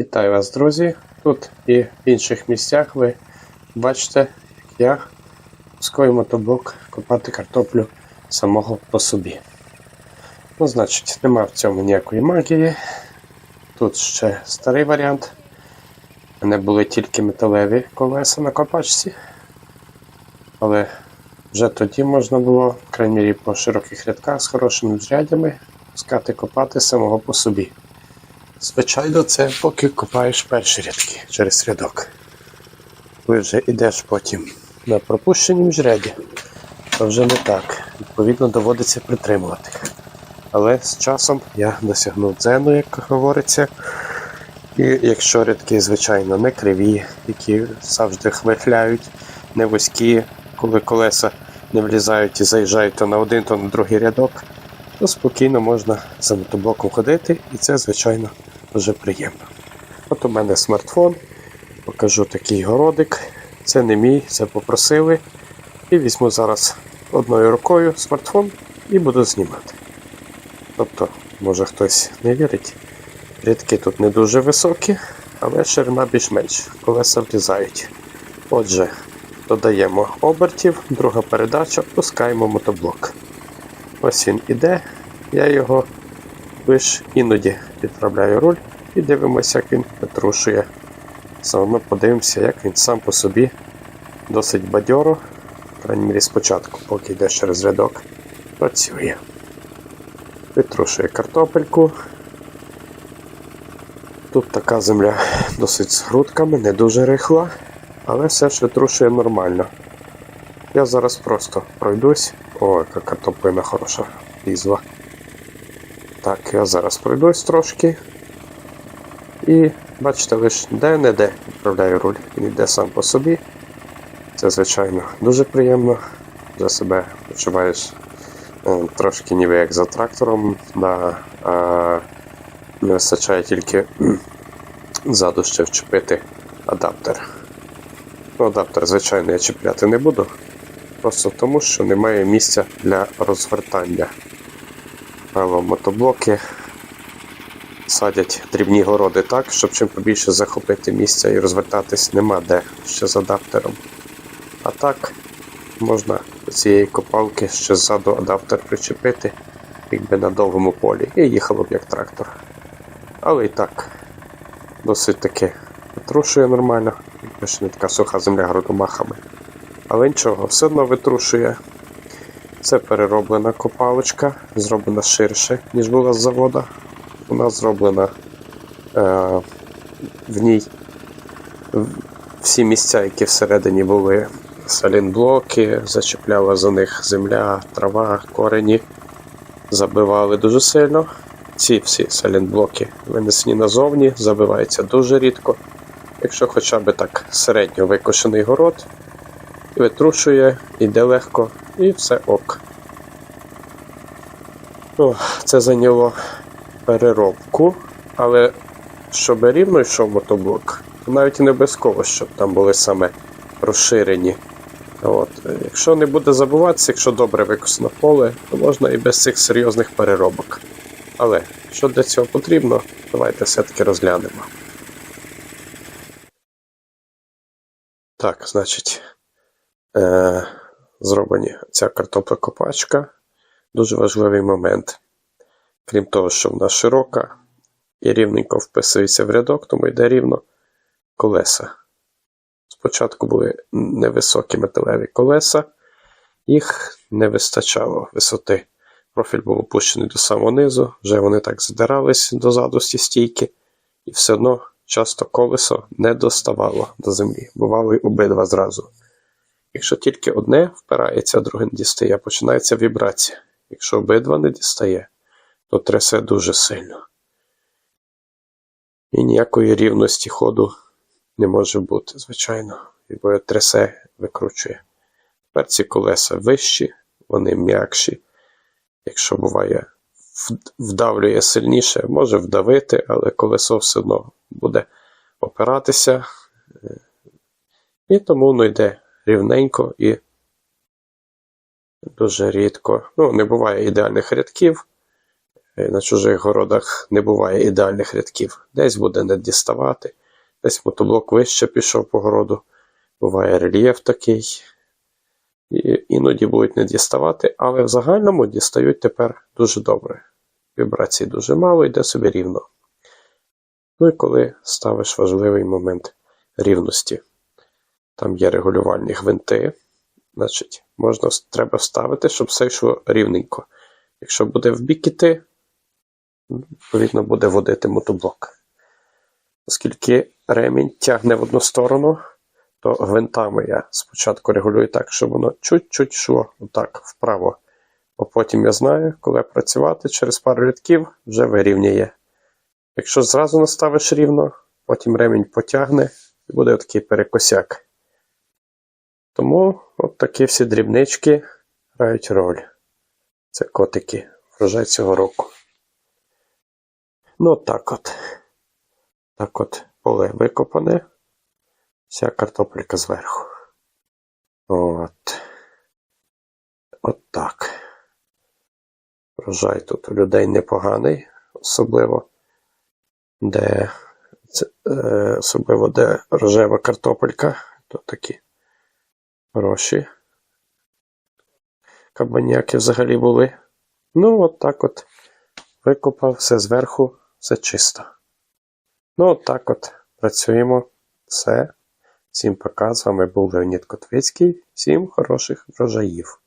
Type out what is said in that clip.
Вітаю вас, друзі! Тут і в інших місцях ви бачите, як я пускаю мотоблок копати картоплю самого по собі. Ну, значить, нема в цьому ніякої магії. Тут ще старий варіант. У мене були тільки металеві колеса на копачці. Але вже тоді можна було, в крайній мірі, по широких рядках з хорошими зрядями пускати копати самого по собі. Звичайно, це поки копаєш перші рядки через рядок. Коли вже йдеш потім на пропущенім жряді, то вже не так. Відповідно, доводиться притримувати. Але з часом я досягнув дзену, як говориться. І якщо рядки, звичайно, не криві, які завжди хвихляють, не вузькі, коли колеса не влізають і заїжджають то на один, то на другий рядок, то спокійно можна за мотоблоком ходити, і це, звичайно, дуже приємно. От у мене смартфон, покажу такий городик. Це не мій, це попросили. І візьму зараз одною рукою смартфон і буду знімати. Тобто, може хтось не вірить. Рядки тут не дуже високі, але ширина більш-менш, колеса влізають. Отже, додаємо обертів, друга передача, пускаємо мотоблок. Ось він іде, я його лише іноді підправляю руль і дивимося, як він витрушує. Заодно подивимося, як він сам по собі досить бадьоро, крайній мірі спочатку, поки йде через рядок, працює. Витрушує картопельку. Тут така земля досить з грудками, не дуже рихла, але все ж витрушує нормально. Я зараз просто пройдусь. О, яка картоплина хороша лізла. Так, я зараз пройдусь трошки. І бачите, лише де-не-де відправляю руль. Він йде сам по собі. Це, звичайно, дуже приємно. За себе почуваєш е, трошки ніби як за трактором. Да, а, не вистачає тільки ззаду ще вчепити адаптер. Ну, адаптер, звичайно, я чіпляти не буду. Просто тому, що немає місця для розвертання. Правило мотоблоки садять дрібні городи так, щоб чим побільше захопити місця і розвертатись нема де ще з адаптером. А так можна до цієї копалки ще ззаду адаптер причепити, якби на довгому полі, і їхало б як трактор. Але і так, досить таки витрушує нормально, якби ще не така суха земля грудомахами. Але нічого, все одно витрушує. Це перероблена копалочка, зроблена ширше, ніж була з завода. Вона зроблена е, в ній всі місця, які всередині були салінблоки, зачепляла за них земля, трава, корені, забивали дуже сильно. Ці всі салінблоки винесені назовні, забиваються дуже рідко. Якщо хоча б так середньо викошений город, витрушує, йде легко і все ок. Це зайняло переробку, але щоб рівно йшов мотоблок, то навіть і не обов'язково, щоб там були саме розширені. От. Якщо не буде забуватися, якщо добре викосено поле, то можна і без цих серйозних переробок. Але що для цього потрібно, давайте все-таки розглянемо. Так, значить, е, зроблені ця картоплекопачка. Дуже важливий момент. Крім того, що вона широка і рівненько вписується в рядок, тому йде рівно колеса. Спочатку були невисокі металеві колеса, їх не вистачало висоти. Профіль був опущений до самого низу, вже вони так задирались дозаду з ті стійки, і все одно часто колесо не доставало до землі, бували обидва зразу. Якщо тільки одне впирається, а друге не дістає, починається вібрація. Якщо обидва не дістає, то трясе дуже сильно. І ніякої рівності ходу не може бути, звичайно, бо трясе, викручує. Тепер ці колеса вищі, вони м'якші. Якщо буває, вдавлює сильніше, може вдавити, але колесо все одно буде опиратися. е, І тому воно йде рівненько і дуже рідко. Ну, не буває ідеальних рядків. Е, На чужих городах не буває ідеальних рядків. Десь буде не діставати, десь мотоблок вище пішов по городу. Буває рельєф такий. І іноді будуть не діставати, але в загальному дістають тепер дуже добре. Вібрацій дуже мало, йде собі рівно. Ну і коли ставиш важливий момент рівності, там є регулювальні гвинти, значить, можна, треба вставити, щоб все йшло рівненько. Якщо буде в бік іти, відповідно буде водити мотоблок. Оскільки ремінь тягне в одну сторону, то гвинтами я спочатку регулюю так, щоб воно чуть-чуть йшло отак вправо. Бо потім я знаю, коли працювати через пару рядків вже вирівняє. Якщо зразу наставиш рівно, потім ремінь потягне і буде такий перекосяк. Тому от такі всі дрібнички грають роль. Це котики врожай цього року. Ну, так от. Так от поле викопане. Вся картопелька зверху. От. От так. Врожай тут у людей непоганий, особливо де, це, е, особливо де рожева картопелька, то такі гроші. Кабаняки взагалі були. Ну, от так от викопав все зверху, все чисто. Ну, от так от працюємо. Все. Всім пока. З вами був Леонід Котвицький. Всім хороших врожаїв.